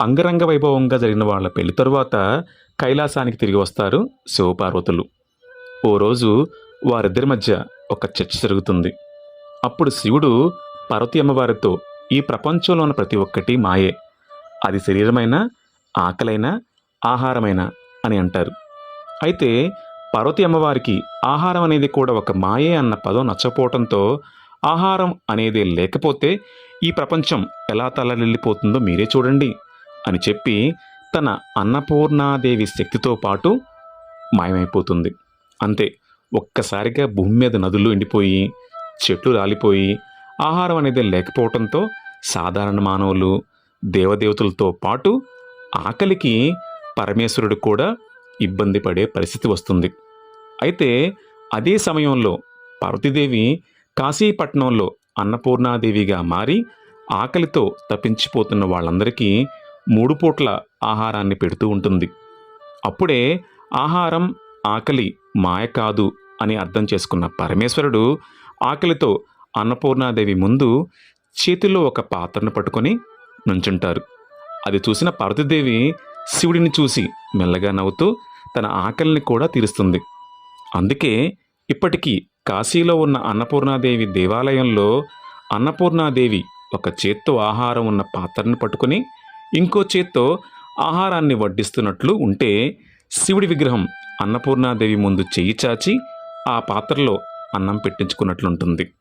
అంగరంగ వైభవంగా జరిగిన వాళ్ళ పెళ్ళి తరువాత కైలాసానికి తిరిగి వస్తారు శివపార్వతులు. ఓ రోజు వారిద్దరి మధ్య ఒక చర్చ జరుగుతుంది. అప్పుడు శివుడు పర్వతి అమ్మవారితో ఈ ప్రపంచంలో ఉన్న ప్రతి ఒక్కటి మాయే. అది శరీరమైన ఆకలైన ఆహారమైన అని అంటారు. అయితే పర్వతి అమ్మవారికి ఆహారం అనేది కూడా ఒక మాయే అన్న పదం నచ్చపోవటంతో ఆహారం అనేది లేకపోతే ఈ ప్రపంచం ఎలా తలలిల్లిపోతుందో మీరే చూడండి. అని చెప్పి తన అన్నపూర్ణాదేవి శక్తితో పాటు మాయమైపోతుంది. అంతే ఒక్కసారిగా భూమి మీద నదులు ఎండిపోయి చెట్లు రాలిపోయి ఆహారం అనేది లేకపోవడంతో సాధారణ మానవులు దేవదేవతలతో పాటు ఆకలికి పరమేశ్వరుడు కూడా ఇబ్బంది పడే పరిస్థితి వస్తుంది. అయితే అదే సమయంలో పార్వతీదేవి కాశీపట్నంలో అన్నపూర్ణాదేవిగా మారి ఆకలితో తప్పించిపోతున్న వాళ్ళందరికీ మూడు పూట్ల ఆహారాన్ని పెడుతూ ఉంటుంది. అప్పుడే ఆహారం ఆకలి మాయ కాదు అని అర్థం చేసుకున్న పరమేశ్వరుడు ఆకలితో అన్నపూర్ణాదేవి ముందు చేతిలో ఒక పాత్రను పట్టుకొని నుంచుంటారు. అది చూసిన పార్వతీదేవి శివుడిని చూసి మెల్లగా నవ్వుతూ తన ఆకలిని కూడా తీరుస్తుంది. అందుకే ఇప్పటికీ కాశీలో ఉన్న అన్నపూర్ణాదేవి దేవాలయంలో అన్నపూర్ణాదేవి ఒక చేత్తో ఆహారం ఉన్న పాత్రను పట్టుకొని ఇంకో చేత్తో ఆహారాన్ని వడ్డిస్తున్నట్లు ఉంటే శివుడి విగ్రహం అన్నపూర్ణాదేవి ముందు చెయ్యి చాచి ఆ పాత్రలో అన్నం పెట్టించుకున్నట్లుంటుంది.